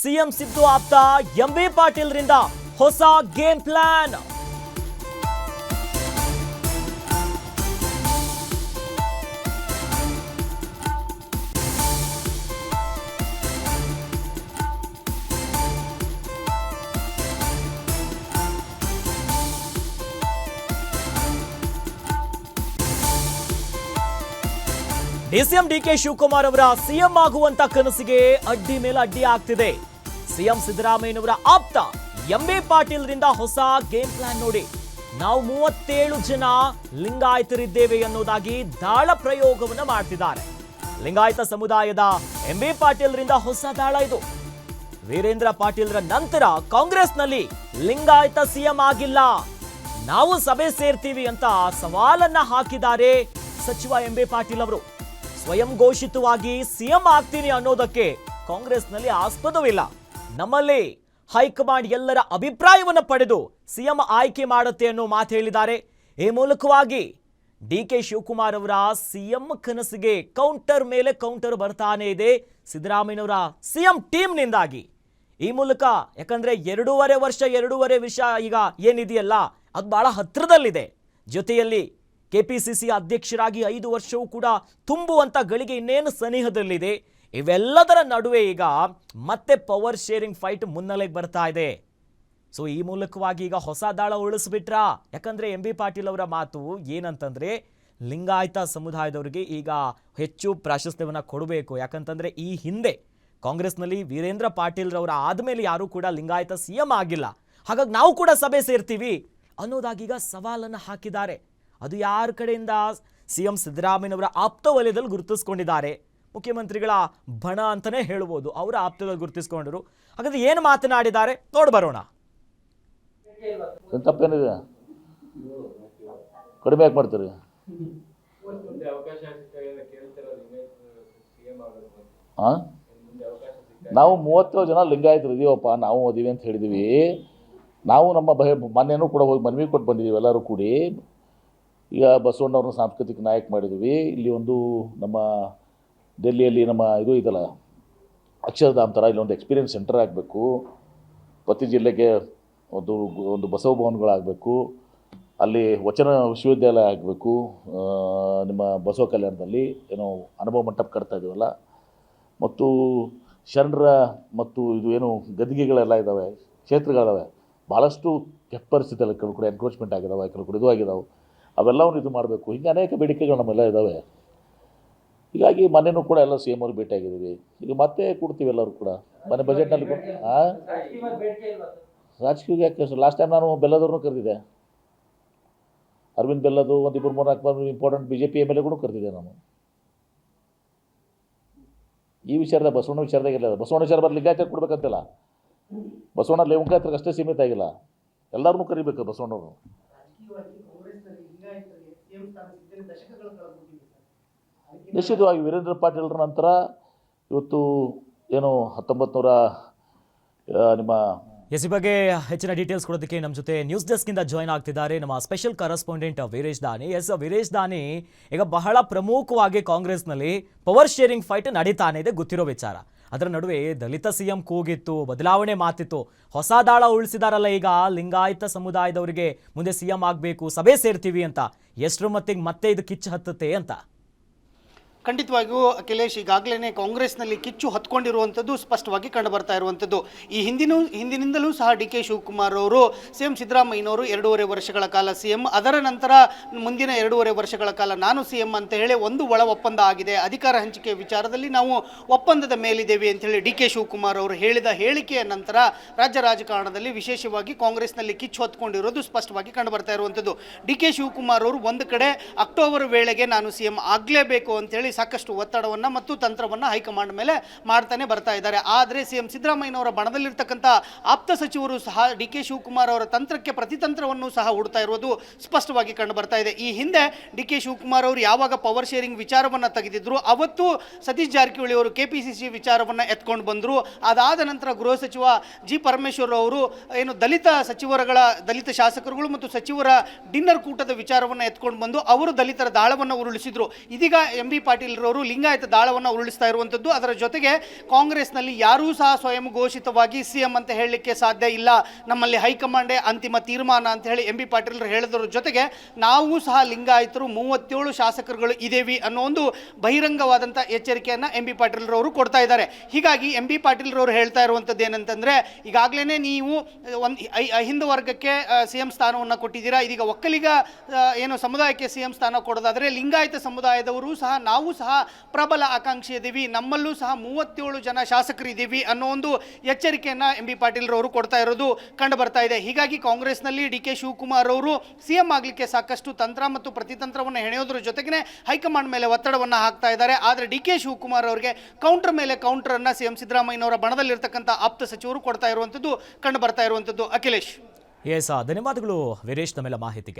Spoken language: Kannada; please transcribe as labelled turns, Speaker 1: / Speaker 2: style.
Speaker 1: ಸಿಎಂ ಸಿದ್ದು ಆಪ್ತ ಎಂ ಬಿ ಪಾಟೀಲ್ರಿಂದ ಹೊಸ game plan. DCM DK Shivakumar ಅವರ ಸಿಎಂ ಆಗುವಂತ ಕನಸಿಗೆ ಅಡ್ಡಿ ಮೇಲೆ ಅಡ್ಡಿ ಆಗ್ತಿದೆ. ಸಿಎಂ ಸಿದ್ದರಾಮಯ್ಯನವರ ಆಪ್ತ ಎಂ ಬಿ ಪಾಟೀಲ್ರಿಂದ ಹೊಸ ಗೇಮ್ ಪ್ಲಾನ್ ನೋಡಿ. ನಾವು ಮೂವತ್ತೇಳು ಜನ ಲಿಂಗಾಯತರಿದ್ದೇವೆ ಎನ್ನುವುದಾಗಿ ದಾಳ ಪ್ರಯೋಗವನ್ನ ಮಾಡ್ತಿದ್ದಾರೆ. ಲಿಂಗಾಯತ ಸಮುದಾಯದ ಎಂ ಬಿ ಪಾಟೀಲ್ರಿಂದ ಹೊಸ ದಾಳ ಇದು. ವೀರೇಂದ್ರ ಪಾಟೀಲ್ರ ನಂತರ ಕಾಂಗ್ರೆಸ್ನಲ್ಲಿ ಲಿಂಗಾಯತ ಸಿಎಂ ಆಗಿಲ್ಲ. ನಾವು ಸಭೆ ಸೇರ್ತೀವಿ ಅಂತ ಸವಾಲನ್ನ ಹಾಕಿದ್ದಾರೆ ಸಚಿವ ಎಂ ಬಿ ಪಾಟೀಲ್ ಅವರು. ಸ್ವಯಂ ಘೋಷಿತವಾಗಿ ಸಿಎಂ ಆಗ್ತೀನಿ ಅನ್ನೋದಕ್ಕೆ ಕಾಂಗ್ರೆಸ್ನಲ್ಲಿ ಆಸ್ಪದವಿಲ್ಲ. ನಮ್ಮಲ್ಲಿ ಹೈಕಮಾಂಡ್ ಎಲ್ಲರ ಅಭಿಪ್ರಾಯವನ್ನ ಪಡೆದು ಸಿಎಂ ಆಯ್ಕೆ ಮಾಡುತ್ತೆ ಅನ್ನೋ ಮಾತು ಹೇಳಿದ್ದಾರೆ. ಈ ಮೂಲಕವಾಗಿ ಡಿ ಕೆ ಶಿವಕುಮಾರ್ ಅವರ ಸಿಎಂ ಕನಸಿಗೆ ಕೌಂಟರ್ ಮೇಲೆ ಕೌಂಟರ್ ಬರ್ತಾನೆ ಇದೆ. ಸಿದ್ದರಾಮಯ್ಯನವರ ಸಿಎಂ ಟೀಮ್ನಿಂದಾಗಿ. ಈ ಮೂಲಕ ಯಾಕಂದ್ರೆ ಎರಡೂವರೆ ವರ್ಷ, ಎರಡೂವರೆ ವಿಷಯ ಈಗ ಏನಿದೆಯಲ್ಲ, ಅದು ಬಹಳ ಹತ್ರದಲ್ಲಿದೆ ಜೊತೆಯಲ್ಲಿ ಕೆಪಿಸಿಸಿ ಅಧ್ಯಕ್ಷರಾಗಿ ಐದು ವರ್ಷವೂ ಕೂಡ ತುಂಬುವಂತ ಗಳಿಗೆ ಇನ್ನೇನು ಸನಿಹದಲ್ಲಿದೆ. ಇವೆಲ್ಲದರ ನಡುವೆ ಈಗ ಮತ್ತೆ ಪವರ್ ಶೇರಿಂಗ್ ಫೈಟ್ ಮುನ್ನೆಲೆಗೆ ಬರ್ತಾ ಇದೆ. ಸೊ ಈ ಮೂಲಕವಾಗಿ ಈಗ ಹೊಸ ದಾಳ ಉಳಿಸ್ಬಿಟ್ರಾ ಯಾಕಂದ್ರೆ ಎಂ ಬಿ ಪಾಟೀಲ್ ಅವರ ಮಾತು ಏನಂತಂದ್ರೆ, ಲಿಂಗಾಯತ ಸಮುದಾಯದವರಿಗೆ ಈಗ ಹೆಚ್ಚು ಪ್ರಾಶಸ್ತ್ಯವನ್ನು ಕೊಡಬೇಕು. ಯಾಕಂತಂದ್ರೆ ಈ ಹಿಂದೆ ಕಾಂಗ್ರೆಸ್ನಲ್ಲಿ ವೀರೇಂದ್ರ ಪಾಟೀಲ್ರವರ ಆದಮೇಲೆ ಯಾರೂ ಕೂಡ ಲಿಂಗಾಯತ ಸಿಎಂ ಆಗಿಲ್ಲ. ಹಾಗಾಗಿ ನಾವು ಕೂಡ ಸಭೆ ಸೇರ್ತೀವಿ ಅನ್ನೋದಾಗೀಗ ಸವಾಲನ್ನು ಹಾಕಿದ್ದಾರೆ. ಅದು ಯಾರ ಕಡೆಯಿಂದ? ಸಿ ಎಂ ಸಿದ್ದರಾಮಯ್ಯನವರ ಆಪ್ತ ವಲಯದಲ್ಲಿ ಗುರುತಿಸ್ಕೊಂಡಿದ್ದಾರೆ. ಮುಖ್ಯಮಂತ್ರಿಗಳ ಬಣ ಅಂತಲೇ ಹೇಳ್ಬೋದು. ಅವರ ಆಪ್ತದಲ್ಲಿ ಗುರುತಿಸ್ಕೊಂಡರು. ಹಾಗಾದ್ರೆ ಏನು ಮಾತನಾಡಿದ್ದಾರೆ? ನೋಡಿ ಬರೋಣ.
Speaker 2: ತಪ್ಪೇನಿದೆ? ಕಡಿಮೆ ಯಾಕೆ ಮಾಡ್ತೀರಿ?
Speaker 3: ಮುಂದೆ ಅವಕಾಶ ಸಿಕ್ಕಾಗೆಲ್ಲ ಕೇಳ್ತಿರೋದು ಸಿಎಂ ಆಗಬೇಕು ಅಂತ.
Speaker 2: ಹಾಂ
Speaker 3: ಮುಂದೆ ಅವಕಾಶ
Speaker 2: ನಾವು ಮೂವತ್ತೇಳು ಜನ ಲಿಂಗಾಯತರು ಇದೀವಪ್ಪ ನಾವು ಅದೀವಿ ಅಂತ ಹೇಳಿದ್ದೀವಿ ನಾವು ನಮ್ಮ ಬಹ ಮೊನ್ನೆನೂ ಕೂಡ ಹೋಗಿ ಮನವಿ ಕೊಟ್ಟು ಬಂದಿದ್ದೀವಿ ಎಲ್ಲರೂ ಕೂಡಿ. ಈಗ ಬಸವಣ್ಣವ್ರನ್ನ ಸಾಂಸ್ಕೃತಿಕ ನಾಯಕ ಮಾಡಿದ್ದೀವಿ ಇಲ್ಲಿ ಒಂದು ನಮ್ಮ ಡೆಲ್ಲಿಯಲ್ಲಿ ನಮ್ಮ ಇದು ಇದಲ್ಲ ಅಕ್ಷರಧಾಮ್ ಥರ ಇಲ್ಲೊಂದು ಎಕ್ಸ್ಪೀರಿಯೆನ್ಸ್ ಸೆಂಟರ್ ಆಗಬೇಕು. ಪ್ರತಿ ಜಿಲ್ಲೆಗೆ ಒಂದು ಒಂದು ಬಸವ ಭವನಗಳಾಗಬೇಕು. ಅಲ್ಲಿ ವಚನ ವಿಶ್ವವಿದ್ಯಾಲಯ ಆಗಬೇಕು. ನಿಮ್ಮ ಬಸವ ಕಲ್ಯಾಣದಲ್ಲಿ ಏನೋ ಅನುಭವ ಮಂಟಪ ಕಟ್ತಾ ಇದೀವಲ್ಲ ಮತ್ತು ಶರಣರ ಮತ್ತು ಇದು ಏನು ಗದ್ದಿಗೆಗಳೆಲ್ಲ ಇದ್ದಾವೆ, ಕ್ಷೇತ್ರಗಳಿದಾವೆ. ಭಾಳಷ್ಟು ಕೆಟ್ಟ ಪರಿಸ್ಥಿತಿಯಲ್ಲಿ ಕೆಲವು ಕಡೆ ಎನ್ಕ್ರೋಚ್ಮೆಂಟ್ ಆಗಿದ್ದಾವೆ ಕೆಲವು ಕಡೆ ಇದು ಆಗಿದಾವೆ. ಅವೆಲ್ಲವನ್ನು ಇದು ಮಾಡಬೇಕು. ಹಿಂಗೆ ಅನೇಕ ಬೇಡಿಕೆಗಳು ನಮ್ಮೆಲ್ಲ ಇದ್ದಾವೆ. ಹೀಗಾಗಿ ಮನೆಯೂ ಕೂಡ ಎಲ್ಲ ಸಿ ಎಂ ಅವ್ರು ಭೇಟಿಯಾಗಿದ್ದೀವಿ ಈಗ ಮತ್ತೆ ಕೊಡ್ತೀವಿ ಎಲ್ಲರೂ ಕೂಡ. ಮನೆ ಬಜೆಟ್ನಲ್ಲಿ ರಾಜಕೀಯ ಯಾಕೆ ಲಾಸ್ಟ್ ಟೈಮ್ ನಾನು ಬೆಲ್ಲದವ್ರನ್ನೂ ಕರೆದಿದ್ದೆ. ಅರವಿಂದ್ ಬೆಲ್ಲದು ಒಂದು ಇಬ್ಬರು ಮೂರು ನಾಲ್ಕು important B J P M L ಎಗಳು ಕರೆದಿದ್ದೆ ನಾನು. ಈ ವಿಚಾರದ ಬಸವಣ್ಣ ವಿಚಾರದಾಗ ಇಲ್ಲ ಬಸವಣ್ಣ ವಿಚಾರ ಬರಲಿ ಲಿಂಗಾಯತ ಕೊಡ್ಬೇಕಂತಿಲ್ಲ. ಬಸವಣ್ಣ ಲಿಂಗಾಯತ್ರಿಗೆ ಅಷ್ಟೇ ಸೀಮಿತ ಆಗಿಲ್ಲ. ಎಲ್ಲರನ್ನೂ ಕರಿಬೇಕು ಬಸವಣ್ಣವ್ರು. ನಿಶ್ಚಿತವಾಗಿ ವೀರೇಂದ್ರ ಪಾಟೀಲ್ರ ನಂತರ ಇವತ್ತು ಏನು ಹತ್ತೊಂಬತ್ತು ನೂರ ನಿಮ್ಮ
Speaker 1: ಎಸ್ ಬಗ್ಗೆ ಹೆಚ್ಚಿನ ಡೀಟೇಲ್ಸ್ ಕೊಡೋದಕ್ಕೆ ನಮ್ಮ ಜೊತೆ ನ್ಯೂಸ್ ಡೆಸ್ಕಿಂದ ಜಾಯ್ನ್ ಆಗ್ತಿದ್ದಾರೆ ನಮ್ಮ ಸ್ಪೆಷಲ್ ಕರೆಸ್ಪಾಂಡೆಂಟ್ ವೀರೇಶ್ ದಾನಿ. ಎಸ್, ವೀರೇಶ್ ದಾನಿ, ಈಗ ಬಹಳ ಪ್ರಮುಖವಾಗಿ ಕಾಂಗ್ರೆಸ್ನಲ್ಲಿ ಪವರ್ ಶೇರಿಂಗ್ ಫೈಟ್ ನಡೀತಾನೆ ಇದೆ, ಗೊತ್ತಿರೋ ವಿಚಾರ. ಅದರ ನಡುವೆ ದಲಿತ ಸಿಎಂ ಕೂಗಿತ್ತು, ಬದಲಾವಣೆ ಮಾತಿತ್ತು. ಹೊಸ ದಾಳ ಉಳಿಸಿದಾರಲ್ಲ ಈಗ, ಲಿಂಗಾಯತ ಸಮುದಾಯದವರಿಗೆ ಮುಂದೆ ಸಿಎಂ ಆಗಬೇಕು, ಸಭೆ ಸೇರ್ತೀವಿ ಅಂತ. ಎಷ್ಟರ ಮತ್ತಿಗೆ ಮತ್ತೆ ಇದು ಕಿಚ್ಚು ಹತ್ತುತ್ತೆ ಅಂತ.
Speaker 4: ಖಂಡಿತವಾಗಿಯೂ ಅಖಿಲೇಶ್ ಈಗಾಗಲೇ ಕಾಂಗ್ರೆಸ್ನಲ್ಲಿ ಕಿಚ್ಚು ಹತ್ಕೊಂಡಿರುವಂಥದ್ದು ಸ್ಪಷ್ಟವಾಗಿ ಕಂಡುಬರ್ತಾ ಇರುವಂಥದ್ದು. ಈ ಹಿಂದಿನೂ, ಹಿಂದಿನಿಂದಲೂ ಸಹ ಡಿ ಕೆ ಶಿವಕುಮಾರ್ ಅವರು ಸಿ ಎಂ ಸಿದ್ದರಾಮಯ್ಯನವರು ಎರಡೂವರೆ ವರ್ಷಗಳ ಕಾಲ ಸಿ ಎಂ. ಅದರ ನಂತರ ಮುಂದಿನ ಎರಡೂವರೆ ವರ್ಷಗಳ ಕಾಲ ನಾನು ಸಿ ಎಂ ಅಂತ ಹೇಳಿ ಒಂದು ಒಳ ಒಪ್ಪಂದ ಆಗಿದೆ. ಅಧಿಕಾರ ಹಂಚಿಕೆ ವಿಚಾರದಲ್ಲಿ ನಾವು ಒಪ್ಪಂದದ ಮೇಲಿದ್ದೇವೆ ಅಂತೇಳಿ ಡಿ ಕೆ ಶಿವಕುಮಾರ್ ಅವರು ಹೇಳಿದ ಹೇಳಿಕೆಯ ನಂತರ ರಾಜ್ಯ ರಾಜಕಾರಣದಲ್ಲಿ ವಿಶೇಷವಾಗಿ ಕಾಂಗ್ರೆಸ್ನಲ್ಲಿ ಕಿಚ್ಚು ಹೊತ್ಕೊಂಡಿರೋದು ಸ್ಪಷ್ಟವಾಗಿ ಕಂಡುಬರ್ತಾ ಇರುವಂಥದ್ದು. ಡಿ ಕೆ ಶಿವಕುಮಾರ್ ಅವರು ಒಂದು ಕಡೆ ಅಕ್ಟೋಬರ್ ವೇಳೆಗೆ ನಾನು ಸಿ ಎಂ ಆಗಲೇಬೇಕು ಅಂತೇಳಿ ಸಾಕಷ್ಟು ಒತ್ತಡವನ್ನು ಮತ್ತು ತಂತ್ರವನ್ನು ಹೈಕಮಾಂಡ್ ಮೇಲೆ ಮಾಡ್ತಾನೆ ಬರ್ತಾ ಇದ್ದಾರೆ. ಆದರೆ ಸಿ ಎಂ ಸಿದ್ದರಾಮಯ್ಯನವರ ಬಣದಲ್ಲಿರ್ತಕ್ಕಂಥ ಆಪ್ತ ಸಚಿವರು ಸಹ ಡಿ ಕೆ ಶಿವಕುಮಾರ್ ಅವರ ತಂತ್ರಕ್ಕೆ ಪ್ರತಿತಂತ್ರವನ್ನು ಸಹ ಹುಡ್ತಾ ಇರುವುದು ಸ್ಪಷ್ಟವಾಗಿ ಕಂಡು ಬರ್ತಾ ಇದೆ. ಈ ಹಿಂದೆ ಡಿ ಕೆ ಶಿವಕುಮಾರ್ ಅವರು ಯಾವಾಗ ಪವರ್ ಶೇರಿಂಗ್ ವಿಚಾರವನ್ನು ತೆಗೆದಿದ್ರು, ಅವತ್ತು ಸತೀಶ್ ಜಾರಕಿಹೊಳಿ ಅವರು ಕೆ ಪಿ ಸಿ ಸಿ ವಿಚಾರವನ್ನು ಎತ್ಕೊಂಡು ಬಂದರು. ಅದಾದ ನಂತರ ಗೃಹ ಸಚಿವ ಜಿ ಪರಮೇಶ್ವರ್ ಅವರು ಏನು ದಲಿತ ಸಚಿವರುಗಳ, ದಲಿತ ಶಾಸಕರುಗಳು ಮತ್ತು ಸಚಿವರ ಡಿನ್ನರ್ ಕೂಟದ ವಿಚಾರವನ್ನು ಎತ್ಕೊಂಡು ಬಂದು ಅವರು ದಲಿತರ ದಾಳವನ್ನು ಉರುಳಿಸಿದ್ರು. ಇದೀಗ ಎಂ ಬಿ ಪಾಟೀಲ್ರವರು ಲಿಂಗಾಯತ ದಾಳವನ್ನು ಉರುಳಿಸ್ತಾ ಇರುವಂಥದ್ದು ಅದರ ಜೊತೆಗೆ ಕಾಂಗ್ರೆಸ್ನಲ್ಲಿ ಯಾರೂ ಸಹ ಸ್ವಯಂ ಘೋಷಿತವಾಗಿ ಸಿ ಎಂ ಅಂತ ಹೇಳಲಿಕ್ಕೆ ಸಾಧ್ಯ ಇಲ್ಲ. ನಮ್ಮಲ್ಲಿ ಹೈಕಮಾಂಡೇ ಅಂತಿಮ ತೀರ್ಮಾನ ಅಂತ ಹೇಳಿ ಎಂ ಬಿ ಪಾಟೀಲ್ರು ಹೇಳಿದ್ರ ಜೊತೆಗೆ ನಾವು ಸಹ ಲಿಂಗಾಯತರು ಮೂವತ್ತೇಳು ಶಾಸಕರುಗಳು ಇದೇವಿ ಅನ್ನೋ ಒಂದು ಬಹಿರಂಗವಾದಂಥ ಎಚ್ಚರಿಕೆಯನ್ನು ಎಂ ಬಿ ಪಾಟೀಲ್ರವರು ಕೊಡ್ತಾ ಇದ್ದಾರೆ. ಹೀಗಾಗಿ ಎಂ ಬಿ ಪಾಟೀಲ್ರವರು ಹೇಳ್ತಾ ಇರುವಂಥದ್ದು ಏನಂತಂದರೆ ಈಗಾಗಲೇ ನೀವು ಒಂದು ಹಿಂದೂ ವರ್ಗಕ್ಕೆ ಸಿ ಎಂ ಸ್ಥಾನವನ್ನು ಕೊಟ್ಟಿದ್ದೀರಾ? ಇದೀಗ ಒಕ್ಕಲಿಗ ಏನು ಸಮುದಾಯಕ್ಕೆ ಸಿ ಎಂ ಸ್ಥಾನ ಕೊಡೋದಾದರೆ ಲಿಂಗಾಯತ ಸಮುದಾಯದವರು ಸಹ ನಾವು ಸಹ ಪ್ರಬಲ ಆಕಾಂಕ್ಷಿ ಇದ್ದೀವಿ. ನಮ್ಮಲ್ಲೂ ಸಹ ಮೂವತ್ತೇಳು ಜನ ಶಾಸಕರಿದ್ದೀವಿ ಅನ್ನೋ ಒಂದು ಎಚ್ಚರಿಕೆಯನ್ನು ಎಂ ಬಿ ಪಾಟೀಲ್ರವರು ಕೊಡ್ತಾ ಇರೋದು ಕಂಡು ಬರ್ತಾ ಇದೆ. ಹೀಗಾಗಿ ಕಾಂಗ್ರೆಸ್ನಲ್ಲಿ ಡಿ ಕೆ ಶಿವಕುಮಾರ್ ಅವರು ಸಿ ಎಂ ಆಗಲಿಕ್ಕೆ ಸಾಕಷ್ಟು ತಂತ್ರ ಮತ್ತು ಪ್ರತಿತಂತ್ರವನ್ನು ಹೆಣೆಯೋದ್ರ ಜೊತೆಗೆ ಹೈಕಮಾಂಡ್ ಮೇಲೆ ಒತ್ತಡವನ್ನು ಹಾಕ್ತಾ ಇದ್ದಾರೆ. ಆದರೆ ಡಿ ಕೆ ಶಿವಕುಮಾರ್ ಅವರಿಗೆ ಕೌಂಟರ್ ಮೇಲೆ ಕೌಂಟರನ್ನು ಸಿ ಎಂ ಸಿದ್ದರಾಮಯ್ಯನವರ ಬಣದಲ್ಲಿರ್ತಕ್ಕಂಥ ಆಪ್ತ ಸಚಿವರು ಕೊಡ್ತಾ ಇರುವಂಥದ್ದು, ಕಂಡು ಬರ್ತಾ ಇರುವಂಥದ್ದು. ಅಖಿಲೇಶ್.
Speaker 1: ಎಸ್ ಧನ್ಯವಾದಗಳು ವೀರೇಶ್ ತಮ್ಮೆಲ್ಲ ಮಾಹಿತಿಗೆ.